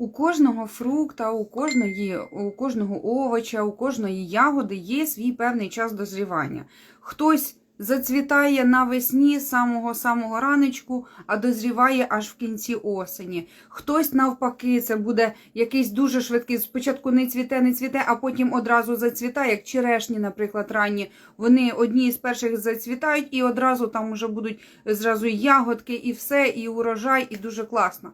У кожного фрукта, у кожної, у кожного овоча, у кожної ягоди є свій певний час дозрівання. Хтось зацвітає навесні з самого-самого раночку, а дозріває аж в кінці осені. Хтось навпаки, це буде якийсь дуже швидкий. Спочатку не цвіте, не цвіте, а потім одразу зацвітає, як черешні, наприклад, ранні. Вони одні з перших зацвітають, і одразу там вже будуть зразу ягодки, і все, і урожай, і дуже класно.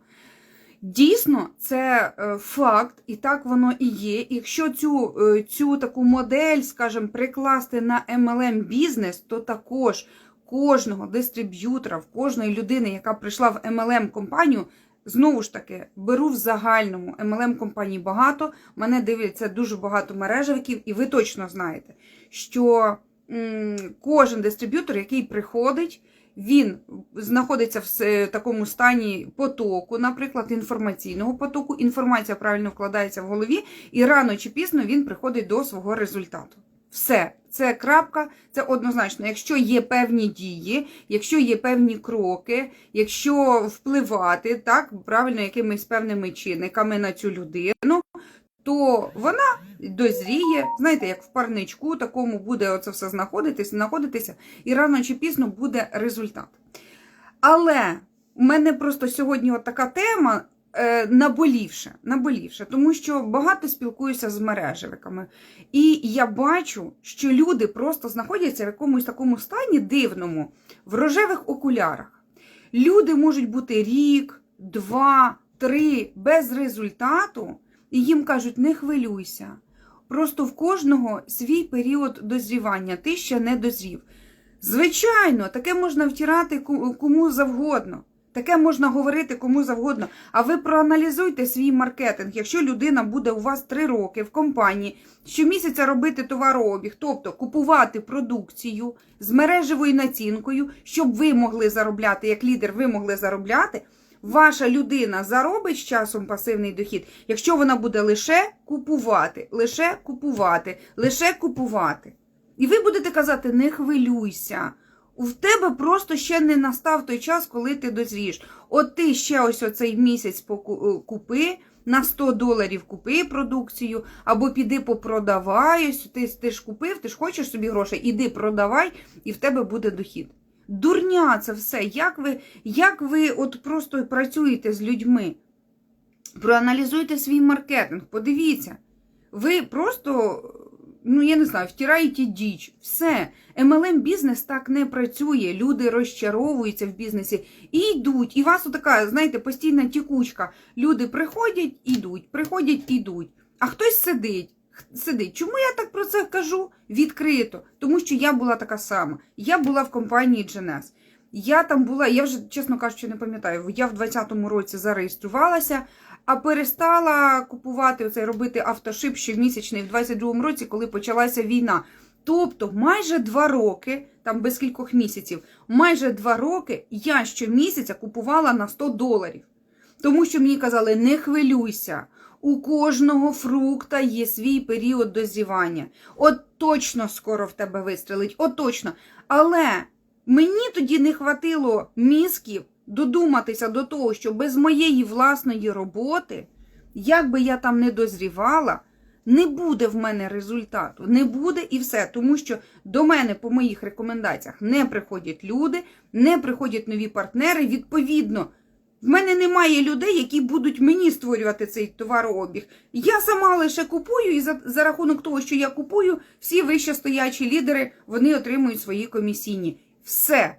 Дійсно, це е, факт, і так воно і є. Якщо цю, е, цю таку модель, скажімо, прикласти на MLM бізнес, то також кожного дистриб'ютора, в кожної людини, яка прийшла в MLM компанію, знову ж таки беру в загальному MLM компаній багато. Мене дивляться дуже багато мережевиків, і ви точно знаєте, що м, кожен дистриб'ютор, який приходить, він знаходиться в такому стані потоку, наприклад, інформаційного потоку. Інформація правильно вкладається в голові, і рано чи пізно він приходить до свого результату. Все, це крапка, це однозначно. Якщо є певні дії, якщо є певні кроки, якщо впливати так правильно якимись певними чинниками на цю людину, то вона дозріє, знаєте, як в парничку, такому буде оце все знаходитися, знаходитися, і рано чи пізно буде результат. Але у мене просто сьогодні от така тема е, наболівша, наболівша, тому що багато спілкуюся з мережевиками. І я бачу, що люди просто знаходяться в якомусь такому стані дивному, в рожевих окулярах. Люди можуть бути рік, два, три без результату, і їм кажуть, не хвилюйся. Просто в кожного свій період дозрівання, ти ще не дозрів. Звичайно, таке можна втирати кому завгодно. Таке можна говорити кому завгодно. А ви проаналізуйте свій маркетинг. Якщо людина буде у вас три роки в компанії, щомісяця робити товарообіг, тобто купувати продукцію з мережевою націнкою, щоб ви могли заробляти, як лідер, ви могли заробляти. Ваша людина заробить з часом пасивний дохід, якщо вона буде лише купувати, лише купувати, лише купувати. І ви будете казати: не хвилюйся. В тебе просто ще не настав той час, коли ти дозрієш. От ти ще ось оцей місяць е, купи, на 100 доларів купи продукцію, або піди попродавай. Ось ти, ти ж купив, ти ж хочеш собі грошей, іди продавай, і в тебе буде дохід. Дурня це все. Як ви, як ви от просто працюєте з людьми? Проаналізуйте свій маркетинг, подивіться. Ви просто, ну я не знаю, втираєте діч. Все. MLM бізнес так не працює. Люди розчаровуються в бізнесі і йдуть. І вас така, знаєте, постійна тікучка. Люди приходять, ідуть, приходять, ідуть. А хтось сидить. Сидить. Чому я так про це кажу? Відкрито. Тому що я була така сама. Я була в компанії GNS. Я там була, я вже, чесно кажучи, не пам'ятаю, я в 20-му році зареєструвалася, а перестала купувати оцей робити автошип щомісячний в 22-му році, коли почалася війна. Тобто майже два роки, там без кількох місяців, майже два роки я щомісяця купувала на 100 доларів. Тому що мені казали, не хвилюйся, у кожного фрукта є свій період дозрівання. От точно скоро в тебе вистрелить, от точно. Але мені тоді не хватило мізків додуматися до того, що без моєї власної роботи, як би я там не дозрівала, не буде в мене результату. Не буде і все. Тому що до мене по моїх рекомендаціях не приходять люди, не приходять нові партнери. Відповідно, в мене немає людей, які будуть мені створювати цей товарообіг. Я сама лише купую, і за, за рахунок того, що я купую, всі вищестоячі лідери вони отримують свої комісійні. Все.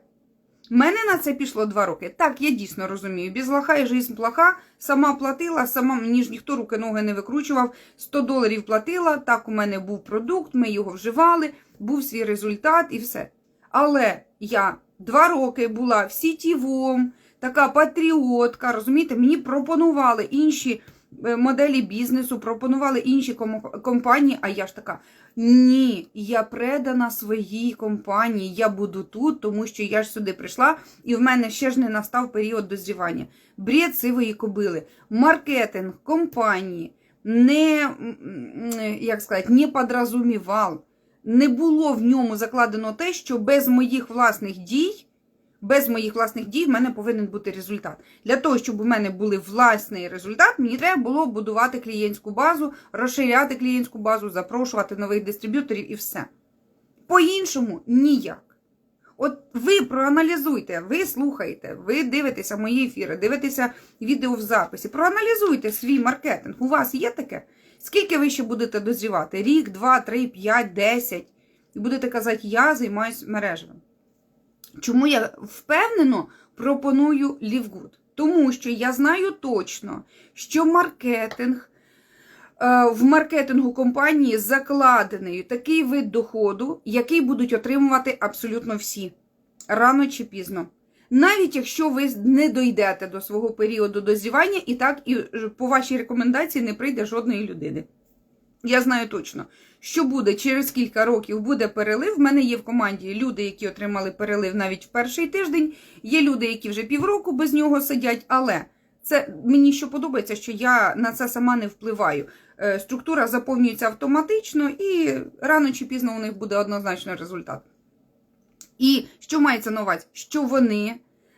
Мене на це пішло два роки. Так, я дійсно розумію. Без лоха і жизнь плоха. Сама платила, сама мені ж ніхто руки ноги не викручував. 100 доларів платила. Так, у мене був продукт, ми його вживали, був свій результат і все. Але я два роки була в сітівом, така патріотка, розумієте, мені пропонували інші е, моделі бізнесу, пропонували інші компанії, а я ж така. Ні, я предана своїй компанії. Я буду тут, тому що я ж сюди прийшла, і в мене ще ж не настав період дозрівання. Бред сивої кобили, маркетинг компанії не, як сказати, не подразумівав, не було в ньому закладено те, що без моїх власних дій Без моїх власних дій в мене повинен бути результат. Для того, щоб у мене був власний результат, мені треба було будувати клієнтську базу, розширяти клієнтську базу, запрошувати нових дистриб'юторів і все. По-іншому ніяк. От ви проаналізуйте, ви слухаєте, ви дивитеся мої ефіри, дивитеся відео в записі. Проаналізуйте свій маркетинг. У вас є таке? Скільки ви ще будете дозрівати? Рік, два, три, п'ять, десять. І будете казати, я займаюся мережевим. Чому я впевнено пропоную Лівгуд? Тому що я знаю точно, що маркетинг е, в маркетингу компанії закладений такий вид доходу, який будуть отримувати абсолютно всі рано чи пізно. Навіть якщо ви не дойдете до свого періоду дозрівання, і так і по вашій рекомендації не прийде жодної людини. Я знаю точно, що буде через кілька років буде перелив. В мене є в команді люди, які отримали перелив навіть в перший тиждень. Є люди, які вже півроку без нього сидять, але це мені що подобається, що я на це сама не впливаю. Е, Структура заповнюється автоматично, і рано чи пізно у них буде однозначно результат. І що мається на увазі? Що вони,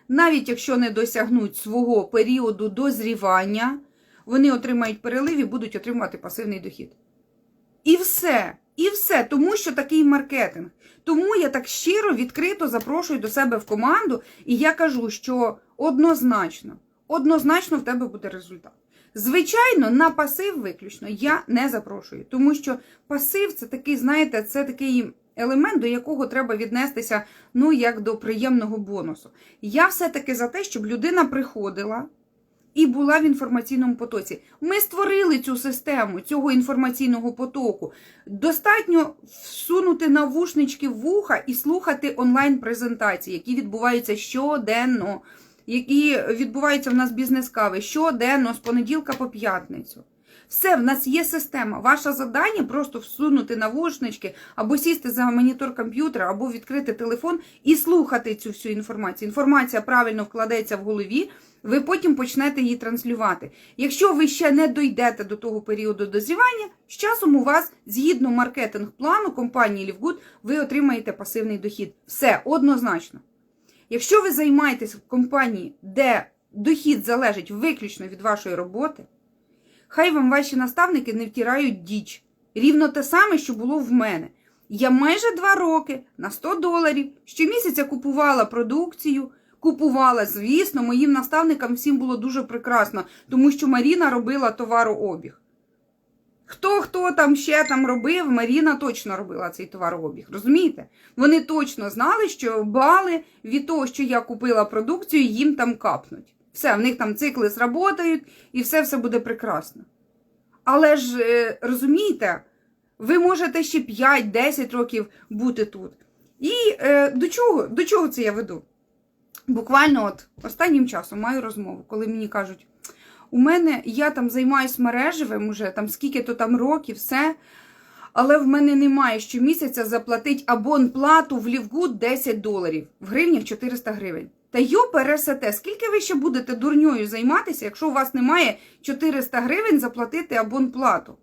навіть якщо не досягнуть свого періоду дозрівання, вони отримають перелив і будуть отримувати пасивний дохід. І все. І все, тому що такий маркетинг. Тому я так щиро, відкрито запрошую до себе в команду, і я кажу, що однозначно, однозначно в тебе буде результат. Звичайно, на пасив виключно я не запрошую, тому що пасив це такий, знаєте, це такий елемент, до якого треба віднестися, ну, як до приємного бонусу. Я все-таки за те, щоб людина приходила і була в інформаційному потоці. Ми створили цю систему цього інформаційного потоку. Достатньо всунути навушнички в вуха і слухати онлайн-презентації, які відбуваються щоденно, які відбуваються в нас бізнес-кави щоденно, з понеділка по п'ятницю. Все, в нас є система. Ваше завдання просто всунути навушнички, або сісти за монітор комп'ютера, або відкрити телефон і слухати цю всю інформацію. Інформація правильно вкладається в голові, ви потім почнете її транслювати. Якщо ви ще не дойдете до того періоду дозрівання, з часом у вас, згідно маркетинг-плану компанії Лівгуд, ви отримаєте пасивний дохід. Все однозначно. Якщо ви займаєтесь в компанії, де дохід залежить виключно від вашої роботи, хай вам ваші наставники не втирають діч. Рівно те саме, що було в мене. Я майже два роки на 100 доларів щомісяця купувала продукцію, купувала, звісно, моїм наставникам всім було дуже прекрасно, тому що Маріна робила товарообіг. Хто хто там ще там робив, Маріна точно робила цей товарообіг. Розумієте? Вони точно знали, що бали від того, що я купила продукцію, їм там капнуть. Все, в них там цикли сработають і все все буде прекрасно. Але ж е, розумієте, ви можете ще 5-10 років бути тут. І е, до чого до чого це я веду? Буквально от останнім часом маю розмову, коли мені кажуть, у мене я там займаюсь мережевим уже там скільки-то там років, все. Але в мене немає щомісяця заплатити абонплату в Лівгуд 10 доларів, в гривнях 400 гривень. Та йо пересете, скільки ви ще будете дурньою займатися, якщо у вас немає 400 гривень заплатити абонплату?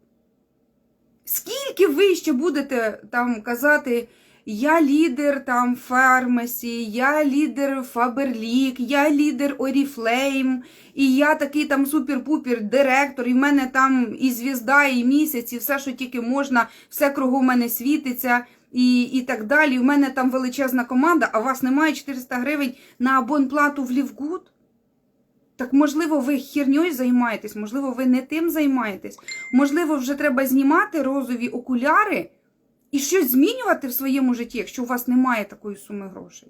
Скільки ви ще будете там казати, я лідер там фармасі, я лідер Фаберлік, я лідер Оріфлейм, і я такий там супер-пупер директор, і в мене там і звізда, і місяць, і все, що тільки можна, все кругом мене світиться і і так далі. У мене там величезна команда, а у вас немає 400 гривень на абонплату в Лівгуд? Так, можливо, ви херньою займаєтесь, можливо, ви не тим займаєтесь. Можливо, вже треба знімати розові окуляри і щось змінювати в своєму житті, якщо у вас немає такої суми грошей.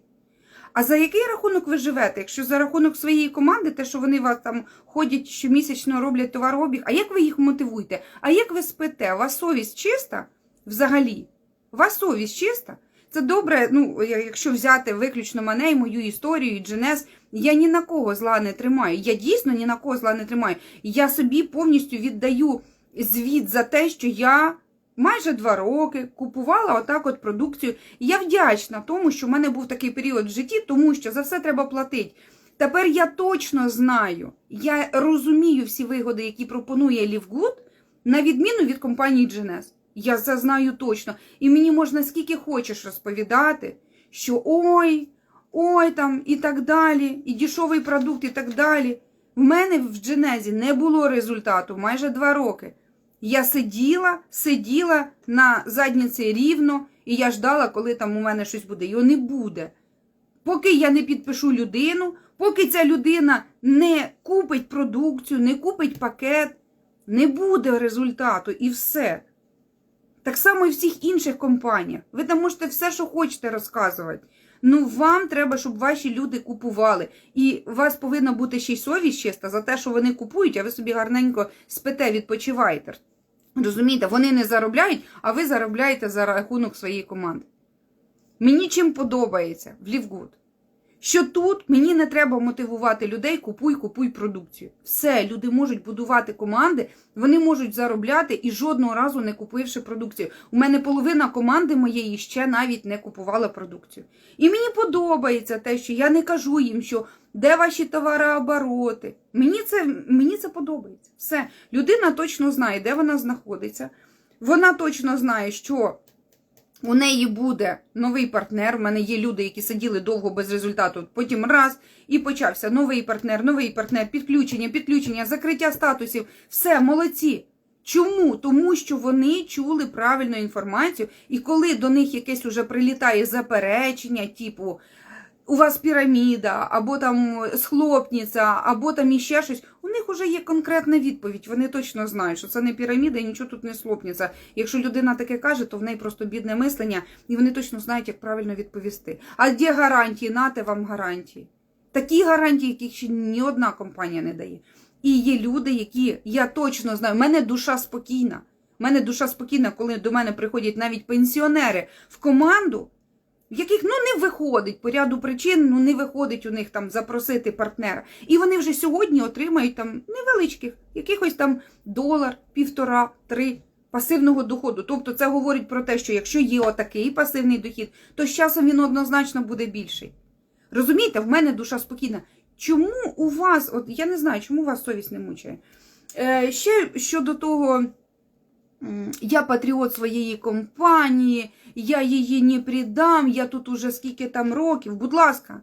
А за який рахунок ви живете? Якщо за рахунок своєї команди, те, що вони вас там ходять щомісячно роблять товарообіг, а як ви їх мотивуєте? А як ви спите? У вас совість чиста взагалі? У вас совість чиста? Це добре, ну, якщо взяти виключно мене і мою історію, і Дженес, я ні на кого зла не тримаю. Я дійсно ні на кого зла не тримаю. Я собі повністю віддаю звіт за те, що я майже два роки купувала отак от продукцію. І я вдячна тому, що в мене був такий період в житті, тому що за все треба платити. Тепер я точно знаю, я розумію всі вигоди, які пропонує Лівгуд, на відміну від компанії Дженес. Я це знаю точно. І мені можна скільки хочеш розповідати, що ой, ой там і так далі, і дешевий продукт, і так далі. В мене в Дженезі не було результату майже два роки. Я сиділа, сиділа на задніці рівно, і я ждала, коли там у мене щось буде. Його не буде. Поки я не підпишу людину, поки ця людина не купить продукцію, не купить пакет, не буде результату і все. Так само і в всіх інших компаніях. Ви там можете все, що хочете розказувати. Ну, вам треба, щоб ваші люди купували. І у вас повинна бути ще й совість чиста за те, що вони купують, а ви собі гарненько спите, відпочиваєте. Розумієте, вони не заробляють, а ви заробляєте за рахунок своєї команди. Мені чим подобається в Лівгуд, що тут мені не треба мотивувати людей, купуй, купуй продукцію. Все, люди можуть будувати команди, вони можуть заробляти і жодного разу не купивши продукцію. У мене половина команди моєї ще навіть не купувала продукцію. І мені подобається те, що я не кажу їм, що де ваші товарообороти. Мені це, мені це подобається. Все, людина точно знає, де вона знаходиться. Вона точно знає, що у неї буде новий партнер. У мене є люди, які сиділи довго без результату. Потім раз і почався новий партнер, новий партнер, підключення, підключення, закриття статусів. Все, молодці. Чому? Тому що вони чули правильну інформацію, і коли до них якесь уже прилітає заперечення, типу. У вас піраміда, або там схлопніця, або там іще щось. У них вже є конкретна відповідь. Вони точно знають, що це не піраміда і нічого тут не схлопніться. Якщо людина таке каже, то в неї просто бідне мислення, і вони точно знають, як правильно відповісти. А де гарантії? Нате вам гарантії. Такі гарантії, яких ще ні одна компанія не дає. І є люди, які я точно знаю, в мене душа спокійна. У мене душа спокійна, коли до мене приходять навіть пенсіонери в команду в яких ну не виходить по ряду причин, ну не виходить у них там запросити партнера. І вони вже сьогодні отримають там невеличких, якихось там долар, півтора, три пасивного доходу. Тобто це говорить про те, що якщо є отакий пасивний дохід, то з часом він однозначно буде більший. Розумієте, в мене душа спокійна. Чому у вас, от я не знаю, чому вас совість не мучає? Е, Ще щодо того. Я патріот своєї компанії, я її не придам, я тут уже скільки там років. Будь ласка,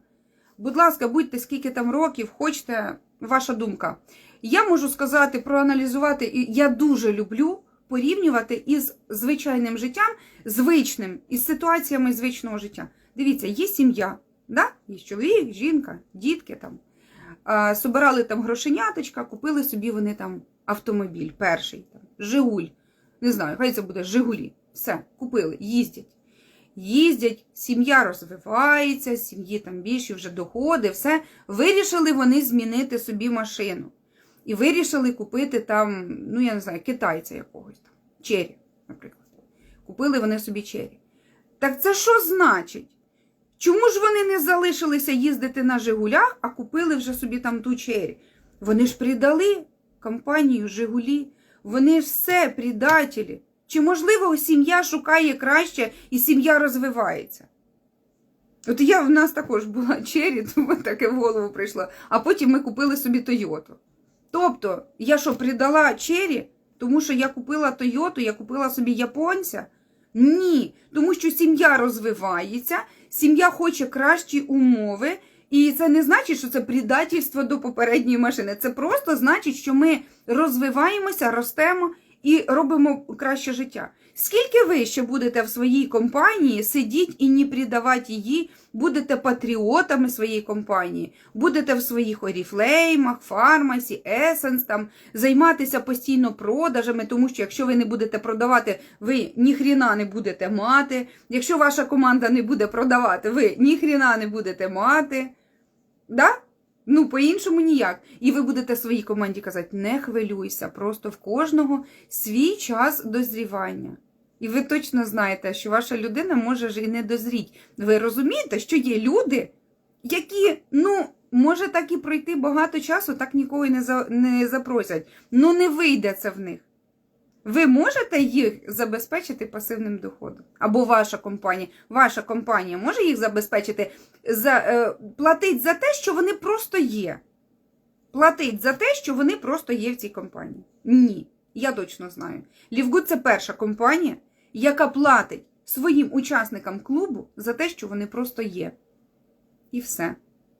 будь ласка, будьте скільки там років, хочете, ваша думка. Я можу сказати, проаналізувати, і я дуже люблю порівнювати із звичайним життям, звичним, із ситуаціями звичного життя. Дивіться, є сім'я, да? є чоловік, жінка, дітки там. Собирали там грошеняточка, купили собі вони там автомобіль, перший, там, Жигуль. Не знаю, хай це буде Жигулі. Все, купили, їздять. Їздять, сім'я розвивається, сім'ї там більші вже доходи, все. Вирішили вони змінити собі машину. І вирішили купити там, ну я не знаю, китайця якогось там, чері, наприклад. Купили вони собі чері. Так це що значить? Чому ж вони не залишилися їздити на Жигулях, а купили вже собі там ту чері? Вони ж придали компанію Жигулі. Вони все предателі. Чи, можливо, сім'я шукає краще і сім'я розвивається? От я в нас також була чері, тому таке в голову прийшло. А потім ми купили собі Тойоту. Тобто, я що, придала чері, тому що я купила Тойоту, я купила собі японця? Ні, тому що сім'я розвивається, сім'я хоче кращі умови. І це не значить, що це предательство до попередньої машини. Це просто значить, що ми розвиваємося, ростемо і робимо краще життя. Скільки ви ще будете в своїй компанії сидіть і не придавати її, будете патріотами своєї компанії, будете в своїх оріфлеймах, фармасі, есенс, там займатися постійно продажами, тому що якщо ви не будете продавати, ви ніхріна не будете мати. Якщо ваша команда не буде продавати, ви ніхріна не будете мати. Да? Ну, по-іншому ніяк. І ви будете своїй команді казати, не хвилюйся, просто в кожного свій час дозрівання. І ви точно знаєте, що ваша людина може ж і не дозріть. Ви розумієте, що є люди, які, ну, може так і пройти багато часу, так нікого не, не запросять. Ну, не вийде це в них. Ви можете їх забезпечити пасивним доходом? Або ваша компанія. Ваша компанія може їх забезпечити, за, е, платить за те, що вони просто є. Платить за те, що вони просто є в цій компанії. Ні, я точно знаю. Лівгуд це перша компанія, яка платить своїм учасникам клубу за те, що вони просто є. І все.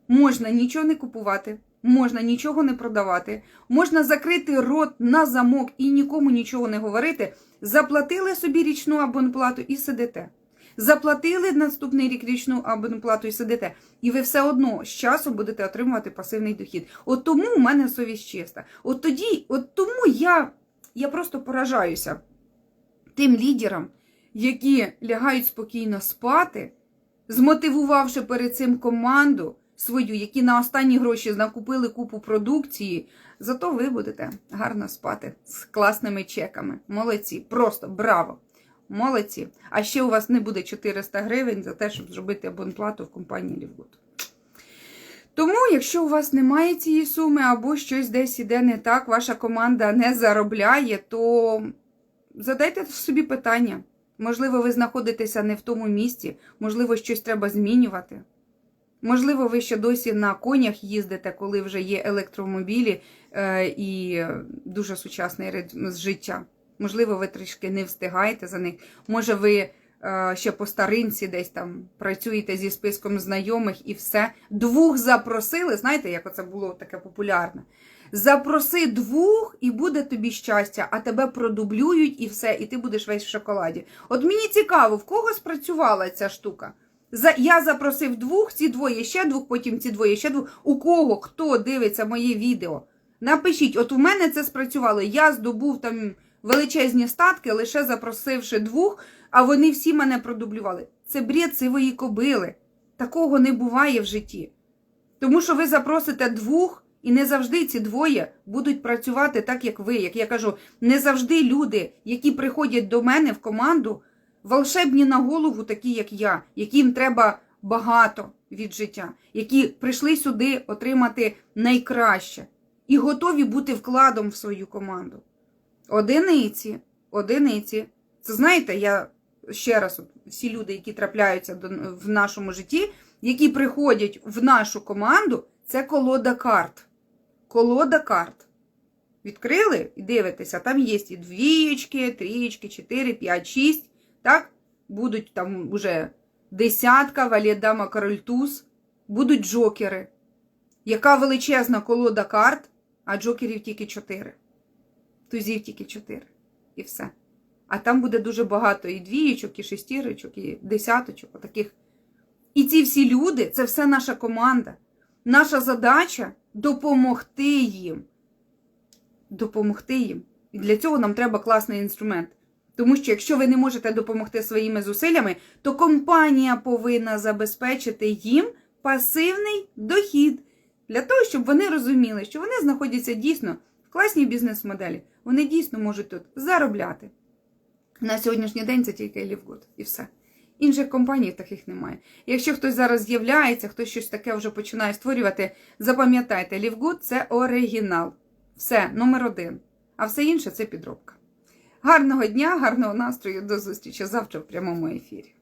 Можна нічого не купувати, можна нічого не продавати, можна закрити рот на замок і нікому нічого не говорити. Заплатили собі річну абонплату і сидите. Заплатили наступний рік річну абонплату і сидите. І ви все одно з часу будете отримувати пасивний дохід. От тому в мене совість чиста. От тоді, от тому я, я просто поражаюся тим лідерам, які лягають спокійно спати, змотивувавши перед цим команду свою, які на останні гроші накупили купу продукції. Зато ви будете гарно спати з класними чеками. Молодці, просто браво! Молодці. А ще у вас не буде 400 гривень за те, щоб зробити абонплату в компанії Лівгуд. Тому, якщо у вас немає цієї суми, або щось десь іде не так, ваша команда не заробляє, то задайте собі питання. Можливо, ви знаходитеся не в тому місці, можливо, щось треба змінювати. Можливо, ви ще досі на конях їздите, коли вже є електромобілі е, і дуже сучасний ритм з життя. Можливо, ви трішки не встигаєте за них. Може, ви е, ще по старинці десь там працюєте зі списком знайомих і все. Двох запросили. Знаєте, як оце було таке популярне? Запроси двох, і буде тобі щастя, а тебе продублюють і все, і ти будеш весь в шоколаді. От мені цікаво, в кого спрацювала ця штука? За, я запросив двох, ці двоє ще двох, потім ці двоє ще двох. У кого хто дивиться моє відео? Напишіть, от у мене це спрацювало. Я здобув там величезні статки, лише запросивши двох, а вони всі мене продублювали. Це бред сивої кобили. Такого не буває в житті. Тому що ви запросите двох, і не завжди ці двоє будуть працювати так, як ви. Як я кажу, не завжди люди, які приходять до мене в команду, волшебні на голову, такі, як я, яким треба багато від життя, які прийшли сюди отримати найкраще і готові бути вкладом в свою команду. Одиниці, одиниці. Це знаєте, я ще раз, всі люди, які трапляються в нашому житті, які приходять в нашу команду, це колода карт. Колода карт. Відкрили і дивитеся, там є і двієчки, трієчки, чотири, п'ять, шість. Так? Будуть там уже десятка, валідама, король туз, будуть джокери. Яка величезна колода карт, а джокерів тільки чотири. Тузів тільки чотири. І все. А там буде дуже багато і двієчок, і шестірочок, і десяточок, отаких. І ці всі люди це все наша команда. Наша задача допомогти їм. Допомогти їм. І для цього нам треба класний інструмент. Тому що якщо ви не можете допомогти своїми зусиллями, то компанія повинна забезпечити їм пасивний дохід для того, щоб вони розуміли, що вони знаходяться дійсно в класній бізнес-моделі. Вони дійсно можуть тут заробляти. На сьогоднішній день це тільки Лівгуд і все. Інших компаній таких немає. Якщо хтось зараз з'являється, хтось щось таке вже починає створювати, запам'ятайте, Лівгуд це оригінал. Все, номер один. А все інше це підробка. Гарного дня, гарного настрою, до зустрічі завтра в прямому ефірі.